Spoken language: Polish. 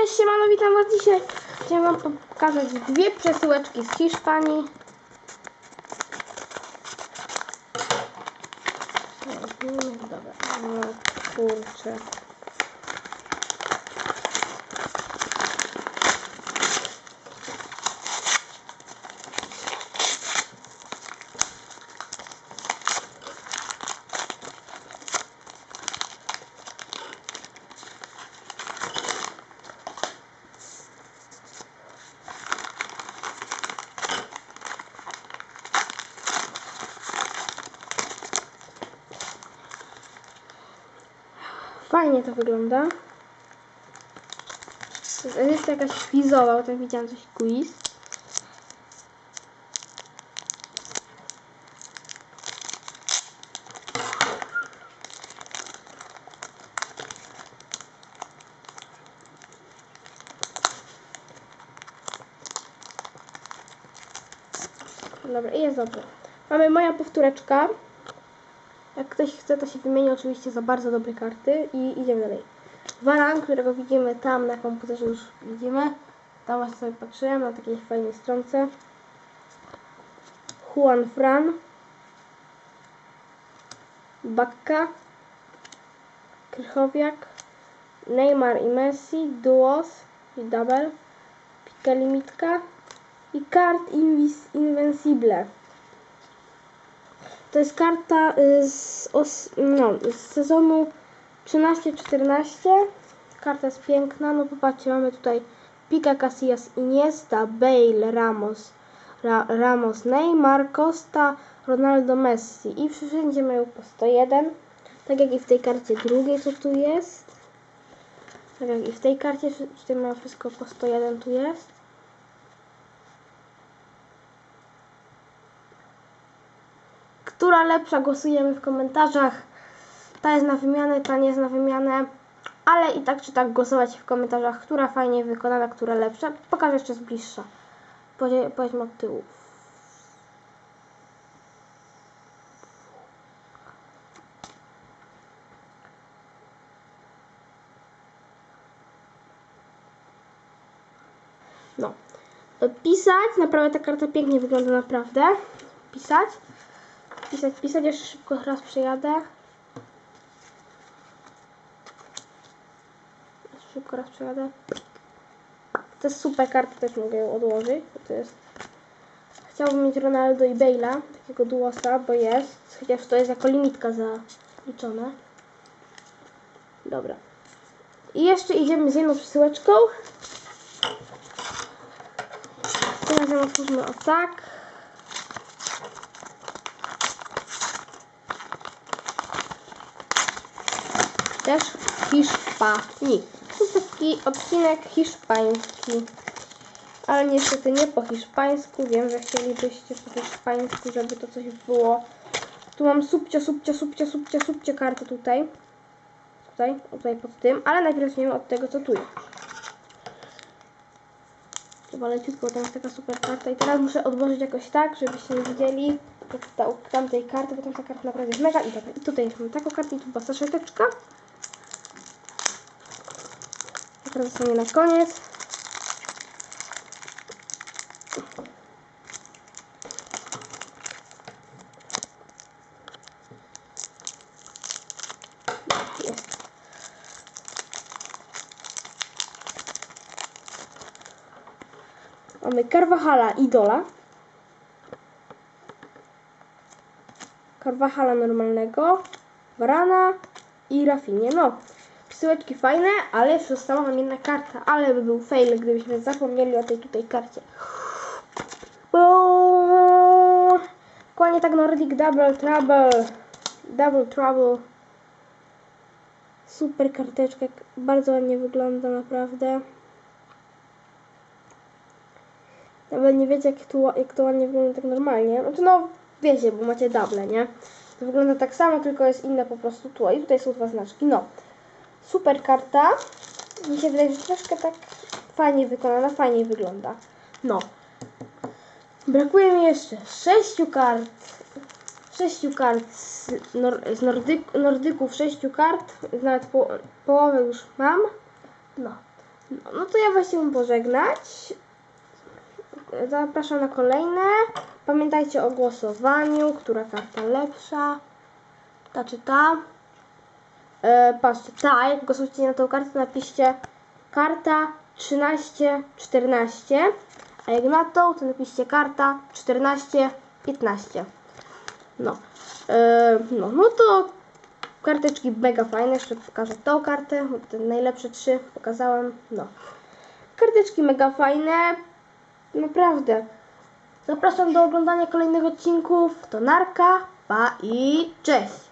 Cześć, siemano, witam was dzisiaj. Chciałem wam pokazać dwie przesyłeczki z Hiszpanii. Mhm, Dobra, no kurczę. Fajnie to wygląda. To jest edycja jakaś quizowa, bo tam widziałam coś quiz. Dobra, i jest dobrze. Mamy moja powtóreczka. Jak ktoś chce, to się wymieni oczywiście za bardzo dobre karty i idziemy dalej. Waran, którego widzimy tam na komputerze już widzimy. Tam właśnie sobie patrzyłem na takiej fajnej stronce. Juan Fran. Bakka. Krychowiak. Neymar i Messi. Duos i double. Pika limitka. I kart Invis Invincible. To jest karta y, z, os, no, z sezonu 13-14. Karta jest piękna. No popatrzcie, mamy tutaj Pica Casillas, Iniesta, Bale, Ramos, Ra, Ramos, Neymar, Costa, Ronaldo, Messi. I wszędzie mają po 101. Tak jak i w tej karcie drugiej, co tu jest. Tak jak i w tej karcie, tutaj ma wszystko po 101 tu jest. Która lepsza głosujemy w komentarzach. Ta jest na wymianę, ta nie jest na wymianę. Ale i tak czy tak głosować w komentarzach, która fajnie wykonana, która lepsza. Pokażę jeszcze z bliższa. Powiedzmy od tyłu. No. Pisać, naprawdę ta karta pięknie wygląda, naprawdę. Pisać. Pisać, pisać, jeszcze szybko raz przejadę. Szybko raz przejadę. Jest super karta, też mogę odłożyć. To jest... Chciałbym mieć Ronaldo i Bale'a, takiego duosa, bo jest. Chociaż to jest jako limitka zaliczone. Dobra. I jeszcze idziemy z jedną przesyłeczką. Tym razem otwórzmy o tak. Też Hiszpanii. To jest taki odcinek hiszpański. Ale niestety nie po hiszpańsku. Wiem, że chcielibyście po hiszpańsku, żeby to coś było. Tu mam subcia, subcia, subcia, subcia, subcia kartę tutaj. Tutaj, tutaj pod tym. Ale najpierw zaczniemy od tego, co tu jest. Chyba leciutko, tam jest taka super karta. I teraz muszę odłożyć jakoś tak, żebyście nie widzieli tamtej karty, bo tamta karta naprawdę jest mega. I. I tutaj mam taką kartę i tu była saszeteczka. Teraz zostanie na koniec. Mamy Carvajala Idola. Carvajala normalnego. Varana i Rafinie. No, Przesyłeczki fajne, ale została nam jedna karta. Ale by był fail, gdybyśmy zapomnieli o tej tutaj karcie. Bo... Dokładnie tak Nordic Double Trouble. Double Trouble. Super karteczka. Bardzo ładnie wygląda naprawdę. Nawet nie wiecie jak to, jak to ładnie wygląda tak normalnie. Znaczy no wiecie, bo macie double, nie? To wygląda tak samo, tylko jest inne po prostu tu. I tutaj są dwa znaczki. No super karta. Mi się wydaje, że troszkę tak fajnie wykonana, fajnie wygląda. No. Brakuje mi jeszcze sześciu kart. Sześciu kart z, nor z nordyk nordyków, sześciu kart. Nawet po połowę już mam. No. No, no to ja was się pożegnać. Zapraszam na kolejne. Pamiętajcie o głosowaniu, która karta lepsza. Ta czy ta. E, patrzcie, ta, jak głosujecie na tą kartę, napiszcie karta 13-14. A jak na tą, to napiszcie karta 14-15. No. E, no, no to karteczki mega fajne. Jeszcze pokażę tą kartę. Te najlepsze trzy pokazałem. No. Karteczki mega fajne. Naprawdę. Zapraszam do oglądania kolejnych odcinków. To narka, pa i cześć!